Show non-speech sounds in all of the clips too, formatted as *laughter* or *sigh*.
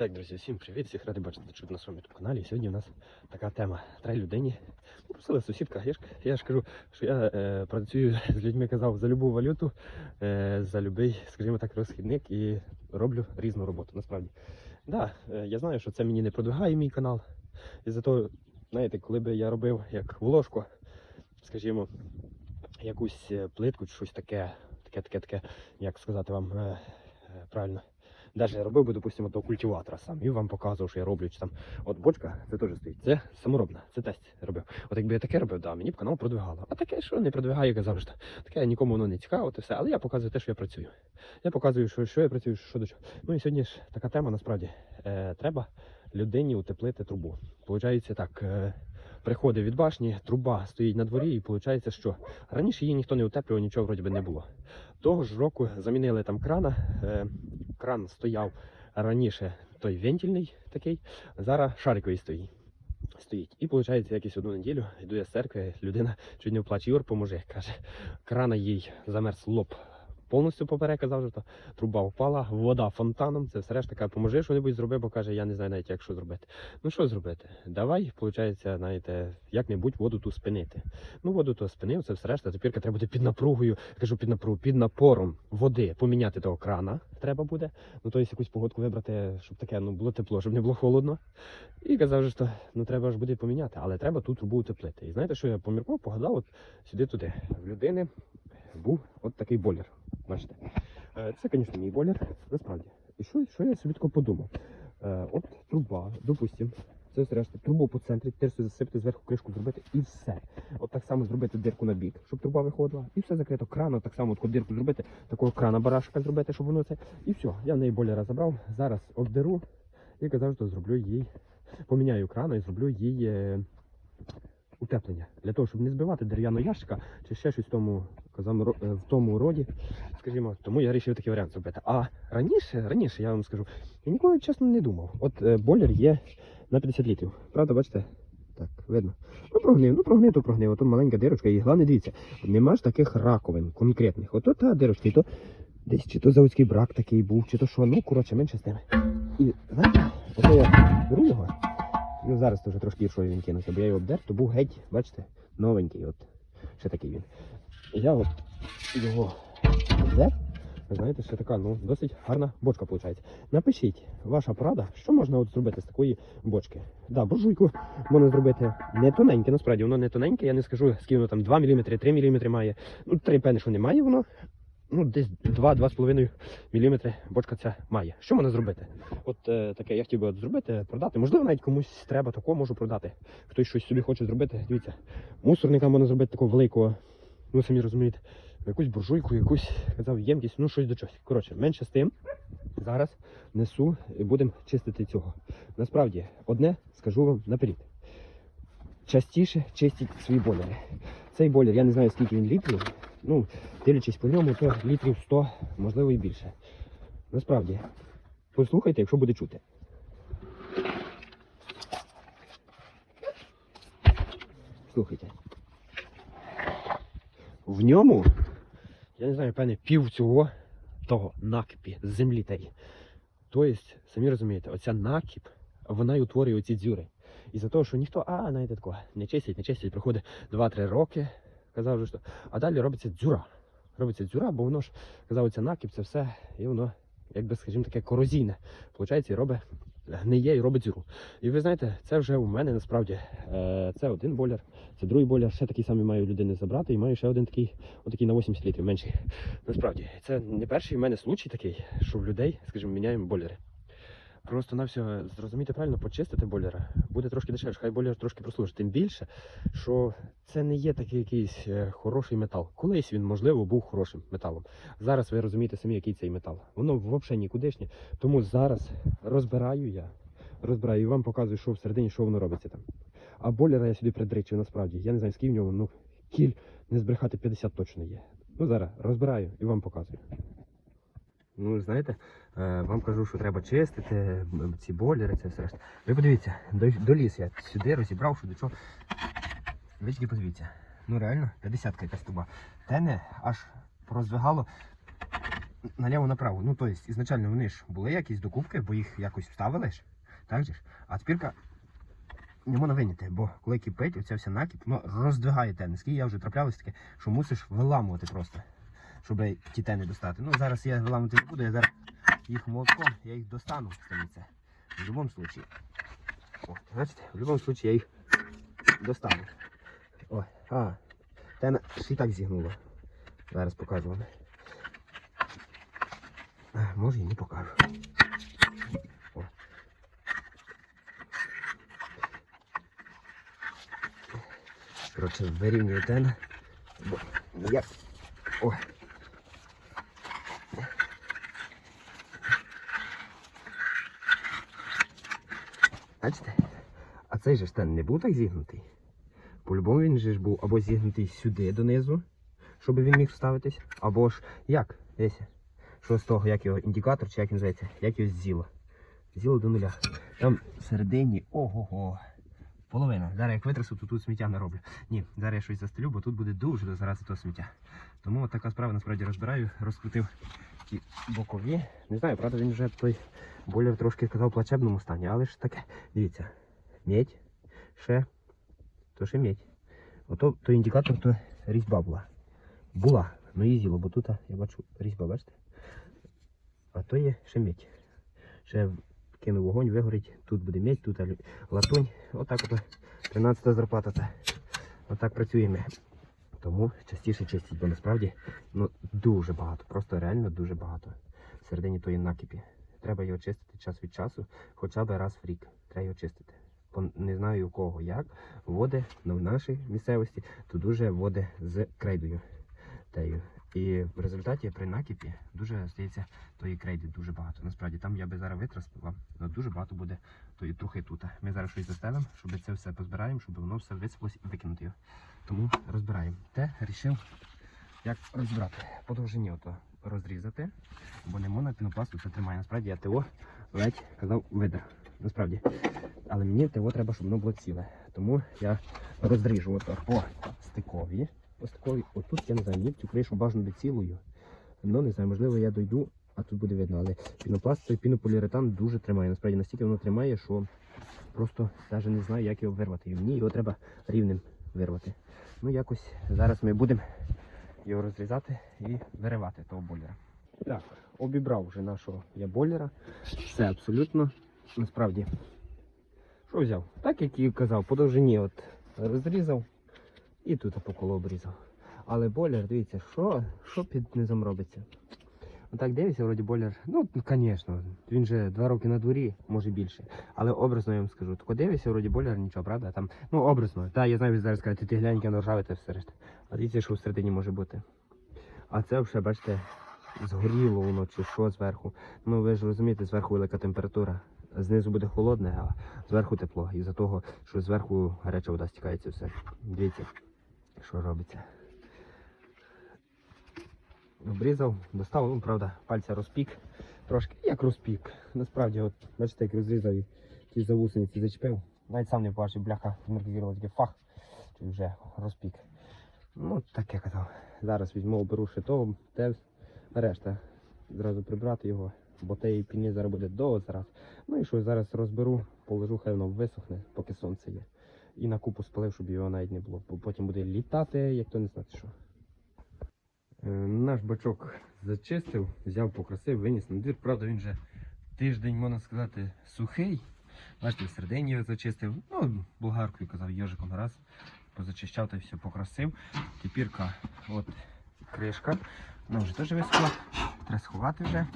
Так, друзі, всім привіт, всіх радий бачити чути на своєму youtube каналі. Сьогодні у нас така тема. Треба людині. Попросила сусідка, я ж, я ж кажу, що я е, працюю *laughs* з людьми, казав, за любу валюту, е, за любий, скажімо так, розхідник і роблю різну роботу. Насправді. Да, е, я знаю, що це мені не продвигає мій канал. І зато, знаєте, коли би я робив як вложку, скажімо, якусь е, плитку щось таке, таке, таке, таке, як сказати вам е, е, правильно. Даже я робив би, допустимо, того культиватора сам і вам показував, що я роблю. Чи там. От бочка, це теж стоїть. Це саморобна, це тест робив. От якби я таке робив, да, мені б канал продвигало. А таке, що не продвигає, як завжди. Таке нікому воно не цікаво, от все. Але я показую те, що я працюю. Я показую, що, що я працюю, що до чого. Ну і сьогодні ж така тема насправді. Е, треба людині утеплити трубу. Получається так. Е, Приходить від башні, труба стоїть на дворі, і виходить, що раніше її ніхто не утеплював, нічого вроді би не було. Того ж року замінили там крана. Е, кран стояв раніше той вентильний такий, зараз шариковий стоїть. Стоїть. І виходить, якось одну неділю йду я з церкви, людина чуть не плаче, Юр, поможи. Каже, крана їй замерз лоб повністю поперек, казав, що труба впала, вода фонтаном, це все решта. Каже, поможи що-небудь зроби, бо каже, я не знаю навіть, як що зробити. Ну що зробити? Давай, виходить, знаєте, як-небудь воду ту спинити. Ну, воду то спинив, це все решта. Тепер треба буде під напругою, кажу під напругою, під напором води поміняти того крана треба буде. Ну, тобто якусь погодку вибрати, щоб таке ну, було тепло, щоб не було холодно. І казав, що ну, треба ж буде поміняти, але треба ту трубу утеплити. І знаєте, що я поміркував, погадав от сюди-туди. В людини був от такий бойлер. Бачите? Е, Це, звісно, мій бойлер, насправді. І що, що я собі тако подумав? Е, От труба, допустимо, це все трубу по центрі, терсу засипати, зверху кришку зробити і все. От так само зробити дирку на бік, щоб труба виходила, і все закрито. Крана, так само таку дирку зробити, такого крана барашка зробити, щоб воно це. І все. Я в неї бойлера забрав. Зараз обдеру і казав, що зроблю їй, поміняю крана і зроблю їй е, утеплення. Для того, щоб не збивати дерев'яного ящика чи ще щось в тому, казав, е, в тому роді. Скажімо, тому я вирішив такий варіант зробити. А раніше, раніше, я вам скажу, я ніколи чесно не думав. От е, бойлер є на 50 літрів. Правда, бачите? Так, видно. Ну, прогнив, ну прогнив, то прогнив. Тут маленька дирочка, і головне, дивіться, нема ж таких раковин конкретних. Ото та дирочка, і то десь чи то заводський брак такий був, чи то що, ну, коротше, менше з тим. І знаєте, ото я беру його, ну зараз вже трошки гіршою він кинувся, бо я його обдер, то був геть, бачите, новенький, от, ще такий він. Я от його обдер, ви знаєте, ще така, ну, досить гарна бочка виходить. Напишіть, ваша порада, що можна от зробити з такої бочки. Да, буржуйку можна зробити не тоненьке, насправді воно не тоненьке, я не скажу, скільки воно там 2 мм, 3 мм має. Ну, 3 певне, що немає воно. Ну, десь 2-2,5 мм бочка ця має. Що можна зробити? От е, таке я хотів би зробити, продати. Можливо, навіть комусь треба такого можу продати. Хтось щось собі хоче зробити. Дивіться, мусорника можна зробити такого великого, ну самі розумієте, якусь буржуйку, якусь казав, ємкість, ну щось до чогось. Коротше, менше з тим. Зараз несу і будемо чистити цього. Насправді, одне скажу вам наперед. Частіше чистіть свої бойлери. Цей бойлер, я не знаю скільки він літрів. Ну, дивлячись по ньому, то літрів 100, можливо і більше. Насправді, послухайте, якщо буде чути. Слухайте. В ньому, я не знаю, певне, пів цього того накипі з землі тієї. Тобто, самі розумієте, оця накіп, вона й утворює оці дзюри. І за того, що ніхто, а, знаєте, такого, не чистить, не чистить, проходить 2-3 роки, казав, що, а далі робиться дзюра. Робиться дзюра, бо воно ж, казав, оця накіп, це все, і воно, якби, скажімо, таке корозійне. Получається, і робить, гниє і робить дзюру. І ви знаєте, це вже у мене насправді, е, це один бойлер, це другий бойлер, ще такий самий маю людини забрати, і маю ще один такий, отакий на 80 літрів менший. Насправді, це не перший в мене случай такий, що в людей, скажімо, міняємо бойлери. Просто на все зрозуміти правильно, почистити бойлера буде трошки дешевше. Хай бойлер трошки прослужить. Тим більше, що це не є такий якийсь е, хороший метал. Колись він, можливо, був хорошим металом. Зараз ви розумієте самі, який цей метал. Воно взагалі нікудишнє. Тому зараз розбираю я, розбираю і вам показую, що всередині, що воно робиться там. А бойлера я сюди придричив насправді. Я не знаю, скільки в ньому, ну кіль не збрехати 50 точно є. Ну зараз розбираю і вам показую. Ну, знаєте, е, вам кажу, що треба чистити ці бойлери, це все решта. Ви подивіться, до, доліз я сюди розібрав, що до чого. Ви тільки подивіться. Ну реально, 50 якась туба. Тене аж пороздвигало наліво направо. Ну, тобто, ізначально вони ж були якісь докупки, бо їх якось вставили ж. Так же ж? А тепірка не можна виняти, бо коли кипить, оця вся накіп, ну, роздвигає тени. Скільки я вже траплялось таке, що мусиш виламувати просто, щоб ті тени достати. Ну, зараз я виламувати не буду, я зараз їх молотком, я їх достану, станеться. В будь-якому випадку. О, бачите, в будь-якому випадку я їх достану. Ой, а, тена ще й так зігнуло. Зараз покажу вам. Може і не покажу. О. Коротше, вирівнюю тен. Бо я. Ой. Бачите? А цей же ж тен не був так зігнутий. По-любому він же ж був або зігнутий сюди донизу, щоб він міг вставитись, або ж як? Дивіться. Що з того, як його індикатор, чи як він називається, як його зіло. Зіло до нуля. Там всередині, ого-го. Половина. Зараз як витрасу, то тут сміття не роблю. Ні, зараз я щось застелю, бо тут буде дуже зарази того сміття. Тому от така справа насправді розбираю, розкрутив ті бокові. Не знаю, правда, він вже той бойлер трошки в плачебному стані, але ж таке. Дивіться. Медь, ще, то ще медь. Ото той індикатор, то різьба була. Була, ну її бо тут я бачу різьба, бачите? А то є ще медь. Ще кинув вогонь, вигорить, тут буде медь, тут латунь. Отак от 13 зарплата. Отак працюємо. Тому частіше чистіть, бо насправді ну, дуже багато, просто реально дуже багато всередині тої накипі. Треба його чистити час від часу, хоча б раз в рік. Треба його чистити. Не знаю у кого як. Води ну, в нашій місцевості то дуже води з крейдою. Тею. І в результаті при накипі дуже стається тої крейди дуже багато. Насправді там я би зараз витрас вам, але дуже багато буде тої трухи тут. Ми зараз щось застелимо, щоб це все позбираємо, щоб воно все висипалось і викинути його. Тому розбираємо. Те рішив, як розбирати. По довжині ото розрізати, бо не можна пінопласту це тримає. Насправді я ТО ледь казав видер. Насправді. Але мені ТО треба, щоб воно було ціле. Тому я розріжу ото по стикові. По стикові. Отут я не знаю, мені цю кришу бажано би цілою. Ну не знаю, можливо я дойду, а тут буде видно. Але пінопласт, цей пінополіуретан дуже тримає. Насправді настільки воно тримає, що просто навіть не знаю, як його вирвати. І мені його треба рівним вирвати. Ну якось зараз ми будемо його розрізати і виривати того бойлера. Так, обібрав вже нашого я бойлера. Все абсолютно. Насправді. Що взяв? Так як і казав, по довжині от розрізав і тут по колу обрізав. Але бойлер, дивіться, що, що під низом робиться. Отак дивишся, вроді бойлер. Ну, звісно, він же два роки на дворі, може більше. Але образно я вам скажу. Тако дивишся, вроді бойлер, нічого, правда? Там, ну, образно. Так, я знаю, ви зараз кажете, ти глянь, яке ржаве та все решта. А дивіться, що всередині може бути. А це вже, бачите, згоріло воно чи що зверху. Ну ви ж розумієте, зверху велика температура. Знизу буде холодне, а зверху тепло. І за того, що зверху гаряча вода стікається все. Дивіться, що робиться. Обрізав, достав, ну правда, пальця розпік. Трошки як розпік. Насправді, от, бачите, як розрізав і ті завусениці зачепив. Навіть сам не побачив, бляха, змаркізував такий фах, чи вже розпік. Ну, так я казав. Зараз візьму, оберу ще того, те, решта. Зразу прибрати його, бо тієї піни зараз буде довго зараз. Ну і що, зараз розберу, положу, хай воно висохне, поки сонце є. І на купу спалив, щоб його навіть не було. Потім буде літати, як то не знати що. Е, Наш бачок зачистив, взяв, покрасив, виніс на двір. Правда, він вже тиждень, можна сказати, сухий. Бачите, всередині його зачистив. Ну, болгаркою казав, йожиком раз. Позачищав та все покрасив. Тепірка, от кришка. Вона вже теж висохла. Треба сховати вже.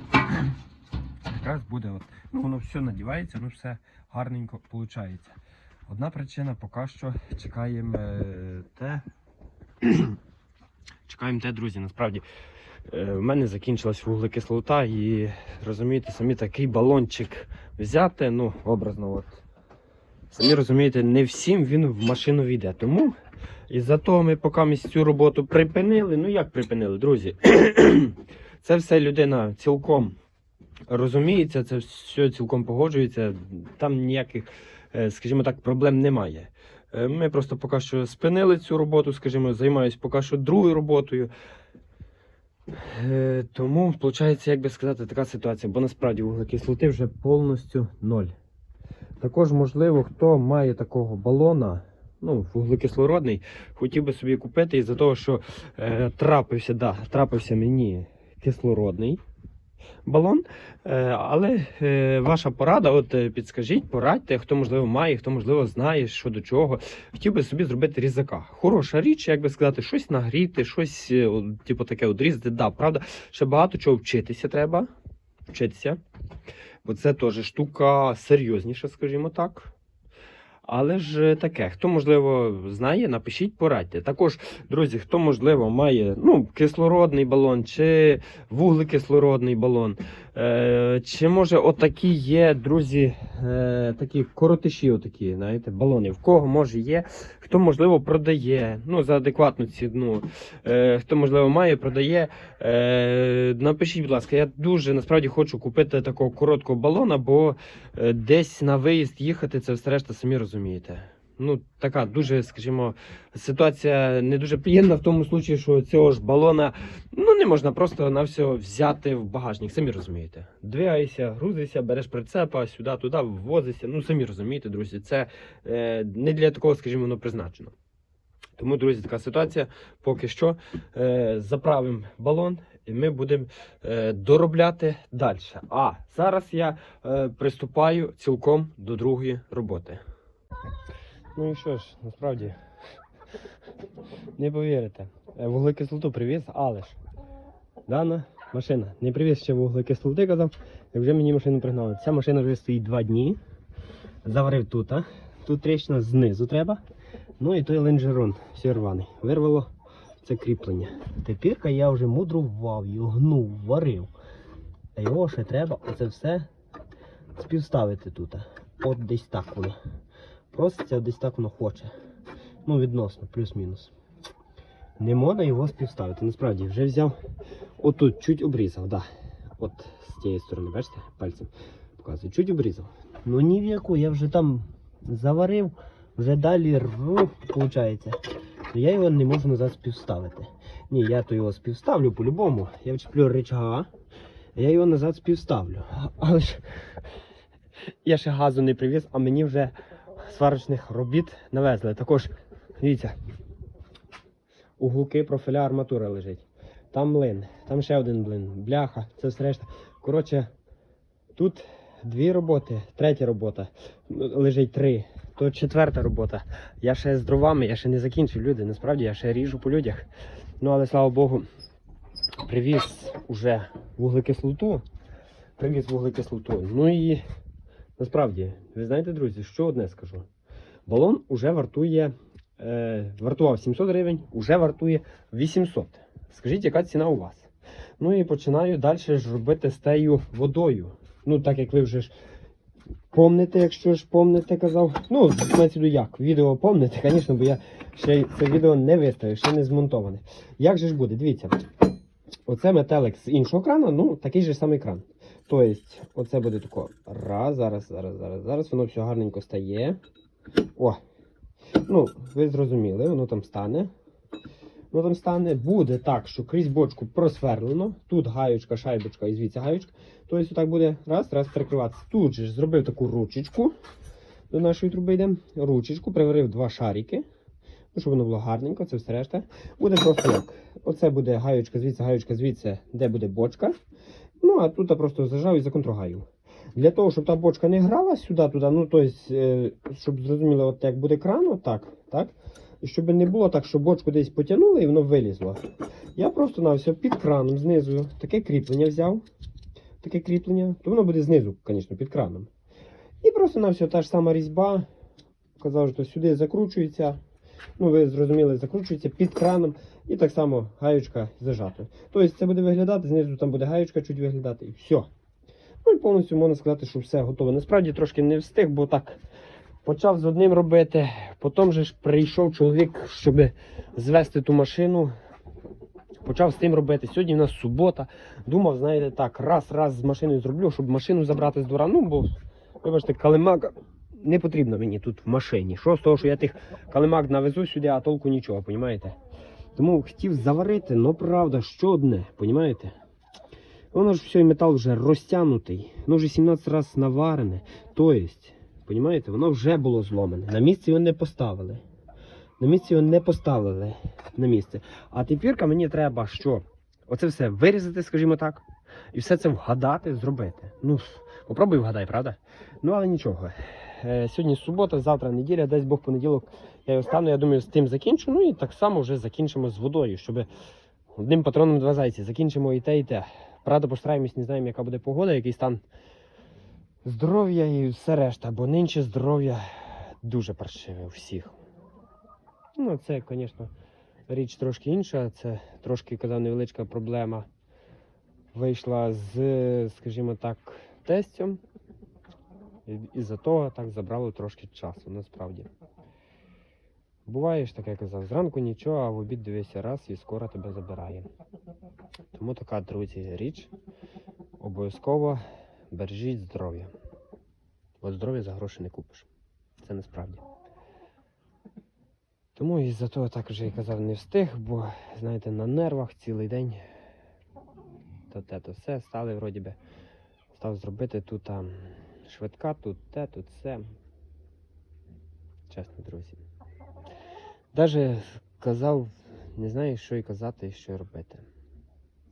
Якраз буде, от, ну воно все надівається, воно все гарненько виходить. Одна причина поки що чекаємо е, те. Чекаємо те, друзі, насправді. Е, в мене закінчилась вуглекислота і розумієте, самі такий балончик взяти, ну, образно, от. Самі розумієте, не всім він в машину війде. Тому із-за того ми поки ми цю роботу припинили. Ну як припинили, друзі? Це все людина цілком розуміється, це все цілком погоджується. Там ніяких, е, скажімо так, проблем немає. Е, Ми просто поки що спинили цю роботу, скажімо, займаюся поки що другою роботою. Е, тому, виходить, як би сказати, така ситуація, бо насправді вуглекислоти вже повністю ноль. Також, можливо, хто має такого балона, ну, вуглекислородний, хотів би собі купити із-за того, що е, трапився, да, трапився мені кислородний балон. Е, але е, ваша порада, от е, підскажіть, порадьте, хто можливо має, хто можливо знає, що до чого. Хотів би собі зробити різака. Хороша річ, як би сказати, щось нагріти, щось, типу, таке одрізати. Да, правда, ще багато чого вчитися треба. Вчитися. Бо це теж штука серйозніша, скажімо так. Але ж е, таке, хто можливо знає, напишіть, порадьте. Також, друзі, хто можливо має ну, кислородний балон чи вуглекислородний балон. Е, чи може отакі є, друзі, е, такі коротиші, отакі, знаєте, балони. В кого може є, хто можливо продає ну, за адекватну ціну. Е, хто можливо має, продає. Е, напишіть, будь ласка, я дуже насправді хочу купити такого короткого балона, бо е, десь на виїзд їхати, це все решта самі розумієте. Ну, така дуже, скажімо, ситуація не дуже приємна в тому случаї, що цього ж балона ну, не можна просто на все взяти в багажник, самі розумієте. Двигаєшся, грузишся, береш прицепа, сюди, туди, ввозишся. Ну, самі розумієте, друзі, це е, не для такого, скажімо, воно призначено. Тому, друзі, така ситуація. Поки що е, заправимо балон і ми будемо е, доробляти далі. А зараз я е, приступаю цілком до другої роботи. Ну і що ж, насправді, не повірите. Е, Вуглекислоту привіз, але ж дана машина не привіз ще вуглекислоти, казав, і вже мені машину пригнали. Ця машина вже стоїть два дні. Заварив тут. а. Тут тріщина знизу треба. Ну і той лонжерон все рваний. Вирвало це кріплення. Тепер я вже мудрував, його гнув, варив. А його ще треба оце все співставити тут. От десь так воно. Проситься, десь так воно хоче. Ну, відносно, плюс-мінус. Не можна його співставити. Насправді вже взяв. Отут чуть обрізав, да. От з тієї сторони, бачите, пальцем показую. Чуть обрізав. Ну ні в яку, я вже там заварив, вже далі рву, виходить. То я його не можу назад співставити. Ні, я то його співставлю по-любому. Я вчеплю рычага, я його назад співставлю. Але ж я ще газу не привіз, а мені вже сварочних робіт навезли. Також, дивіться, угулки профіля арматура лежить. Там млин, там ще один блин, бляха, це все решта. Коротше, тут дві роботи, третя робота, лежить три, то четверта робота. Я ще з дровами, я ще не закінчив люди. Насправді я ще ріжу по людях. Ну але слава Богу, привіз уже вуглекислоту. Привіз вуглекислоту. Ну і насправді, ви знаєте, друзі, що одне скажу. Балон уже вартує, е, вартував 700 гривень, уже вартує 800. Скажіть, яка ціна у вас? Ну і починаю далі ж робити з тею водою. Ну, так як ви вже ж помните, якщо ж помните, казав. Ну, знаєте, як, відео помните, звісно, бо я ще це відео не виставив, ще не змонтоване. Як же ж буде? Дивіться. Оце метелик з іншого крану, ну, такий же самий кран. Тобто, оце буде тако. Раз, зараз, зараз, зараз, зараз воно все гарненько стає. О! Ну, ви зрозуміли, воно там стане. Воно там стане. Буде так, що крізь бочку просверлено. Тут гаючка, шайбочка і звідси гаючка. Тобто, отак буде раз, раз перекриватися. Тут же ж зробив таку ручечку. До нашої труби йде. Ручечку, приварив два шарики. Ну, щоб воно було гарненько, це все решта. Буде просто як. Оце буде гаючка звідси, гаючка звідси, де буде бочка. Ну, а тут я просто зажав і законтрогаю. Для того, щоб та бочка не грала сюди-туди, ну, тобто, щоб зрозуміло, от як буде кран, отак, так? І щоб не було так, що бочку десь потягнули і воно вилізло. Я просто на все під краном знизу таке кріплення взяв. Таке кріплення, то воно буде знизу, звісно, під краном. І просто на все та ж сама різьба. Казав, що сюди закручується. Ну, ви зрозуміли, закручується під краном. І так само гаючка зажата. Тобто це буде виглядати, знизу там буде гаючка чуть виглядати і все. Ну і повністю можна сказати, що все готове. Насправді трошки не встиг, бо так почав з одним робити. Потім же ж прийшов чоловік, щоб звести ту машину. Почав з тим робити. Сьогодні в нас субота. Думав, знаєте, так, раз-раз з машиною зроблю, щоб машину забрати з двора. Ну, бо, вибачте, калимак не потрібно мені тут в машині. Що з того, що я тих калимак навезу сюди, а толку нічого, розумієте? Тому хотів заварити, но правда, що одне, понімаєте? Воно ж все, метал вже розтягнутий, воно вже 17 разів наварене. Тобто, понімаєте, воно вже було зломане. На місці його не поставили. На місці його не поставили на місце. А тепер мені треба що? Оце все вирізати, скажімо так, і все це вгадати, зробити. Ну, попробуй вгадай, правда? Ну, але нічого. Е, сьогодні субота, завтра неділя, десь Бог понеділок. Я його стану, я думаю, з тим закінчу. Ну і так само вже закінчимо з водою, щоб одним патроном два зайці. Закінчимо і те, і те. Правда, постараємось, не знаємо, яка буде погода, який стан здоров'я і все решта, бо нинче здоров'я дуже паршиве у всіх. Ну, це, звісно, річ трошки інша. Це трошки, казав, невеличка проблема. Вийшла з, скажімо так, тестем. І- Із-за того так забрало трошки часу, насправді. Буває ж таке, я казав, зранку нічого, а в обід дивися раз і скоро тебе забирає. Тому така, друзі, річ. Обов'язково бережіть здоров'я. Бо здоров'я за гроші не купиш. Це насправді. Тому із-за того так вже і казав, не встиг, бо, знаєте, на нервах цілий день. То те, то все, стали вроді би. Став зробити тут там швидка, тут те, тут все. Чесно, друзі. Даже казав, не знаю, що і казати, і що робити.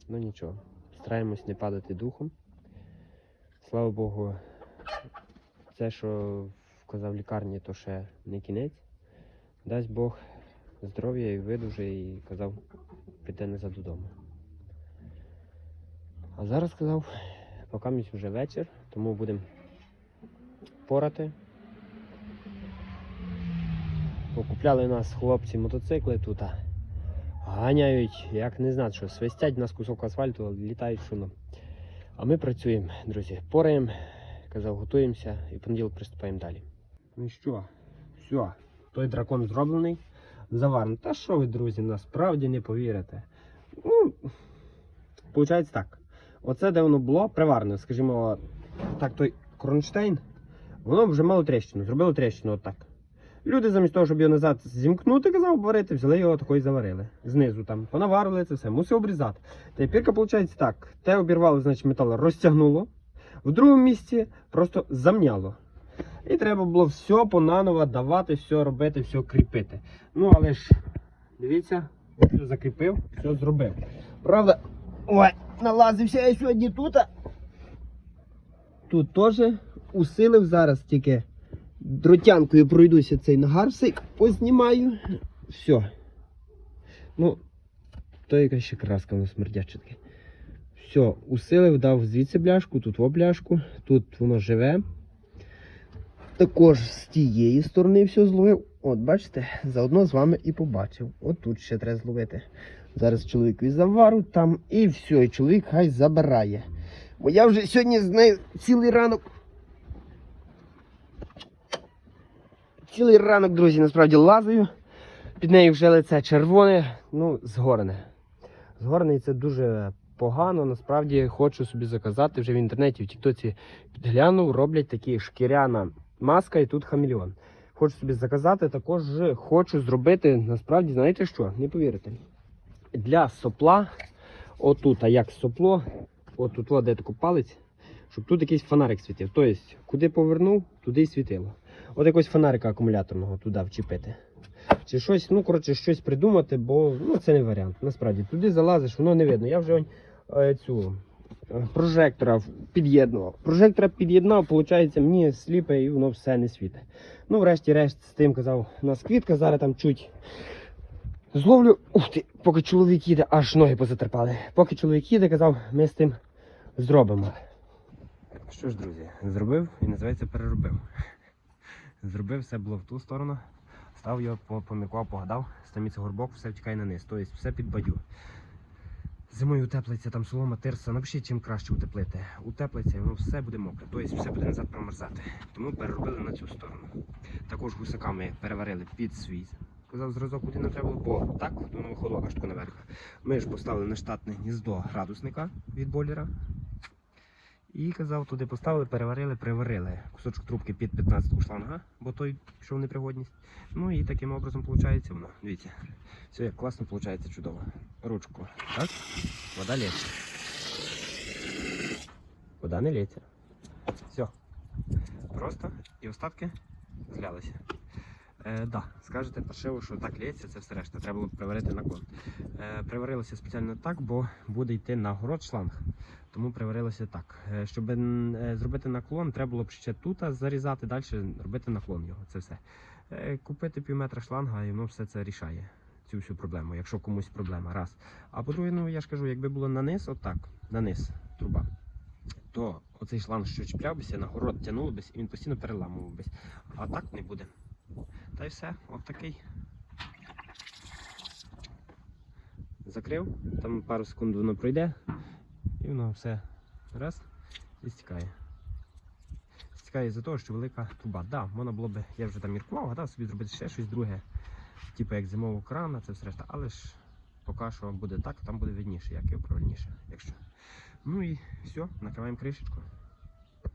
Ну нічого, стараємось не падати духом. Слава Богу, це, що вказав лікарні, то ще не кінець. Дасть Бог здоров'я і видуже, і казав, піде назад додому. А зараз сказав, поки вже вечір, тому будемо порати. Покупляли нас хлопці мотоцикли тут. Ганяють, як не знати, що свистять нас кусок асфальту, літають шумно. А ми працюємо, друзі, пораємо, казав, готуємося і понеділок приступаємо далі. Ну що, все, той дракон зроблений, заварений. Та що ви, друзі, насправді не повірите. Ну, Получається так. Оце, де воно було, приварне, скажімо, так, той кронштейн, воно вже мало тріщину, зробило тріщину отак. Люди замість того, щоб його назад зімкнути, казав, обварити, взяли його такою і заварили. Знизу там понаварили це все, мусив обрізати. Тепер, виходить так, те обірвало, значить, метал розтягнуло, в другому місці просто замняло. І треба було все понаново давати, все робити, все кріпити. Ну, але ж, дивіться, все закріпив, все зробив. Правда, ой, налазився я сьогодні тут. Тут теж усилив зараз тільки дротянкою пройдуся цей нагарсик, познімаю. Все. Ну, то якась ще краска воно смердяче. Все, усилив, дав звідси бляшку, тут во бляшку, тут воно живе. Також з тієї сторони все зловив. От, бачите, заодно з вами і побачив. От тут ще треба зловити. Зараз чоловікові завару там і все, і чоловік хай забирає. Бо я вже сьогодні з нею цілий ранок. Цілий ранок, друзі, насправді лазаю. Під нею вже лице червоне, ну, згорене. Згорене і це дуже погано. Насправді хочу собі заказати вже в інтернеті, в Тіктоці підглянув, роблять такі шкіряна маска і тут хамелеон. Хочу собі заказати, також хочу зробити, насправді, знаєте що? Не повірите. Для сопла, отут, а як сопло, отут, от, де таку палець, щоб тут якийсь фонарик світив. Тобто, куди повернув, туди й світило. От якогось фонарика акумуляторного туди вчепити. Чи щось, ну, коротше, щось придумати, бо ну, це не варіант. Насправді, туди залазиш, воно не видно. Я вже он, е, цю е, прожектора під'єднував. Прожектора під'єднав, виходить, мені сліпе і воно все не світить. Ну, врешті-решт, з тим казав, у нас квітка, зараз там чуть зловлю. Ух ти, поки чоловік їде, аж ноги позатерпали. Поки чоловік їде, казав, ми з тим зробимо. Що ж, друзі, зробив і називається переробив. Зробив, все було в ту сторону. Став його, по- поміркував, погадав, стаміться горбок, все втікає на низ. Тобто все під бадю. Зимою утеплиться, там солома, тирса. Напишіть, чим краще утеплити. Утеплиться, і воно все буде мокре, тобто все буде назад промерзати. Тому переробили на цю сторону. Також гусаками переварили під свій. Казав зразок, куди не треба бо так воно виходило аж тако наверх. Ми ж поставили на штатне гніздо градусника від бойлера. І казав, туди поставили, переварили, приварили. Кусочок трубки під 15 шланга, бо той пішов в непригодність. Ну і таким образом виходить воно. Дивіться. Все як класно виходить, чудово. Ручку. Так? Вода лється. Вода не лється. Все. Просто і остатки злялися. Е, да, скажете паршиво, що так лється, це все решта. Треба було приварити наклон. Е, приварилося спеціально так, бо буде йти на город шланг. Тому приварилося так. Е, щоб е, зробити наклон, треба було б ще тут зарізати, далі робити наклон його. Це все. Е, купити пів метра шланга і воно все це рішає. Цю всю проблему, якщо комусь проблема. Раз. А по-друге, ну я ж кажу, якби було на низ, отак, на низ труба, то оцей шланг, що чіплявся, на город тягнуло бись, і він постійно переламував А так не буде. Та й все, от такий. Закрив, там пару секунд воно пройде, і воно все раз і стікає. Стікає з-за того, що велика труба. Да, можна було б, я вже там міркував, гадав собі зробити ще щось друге, типу як зимового крана, це все решта, але ж поки що буде так, там буде видніше, як і правильніше, якщо. Ну і все, накриваємо кришечку.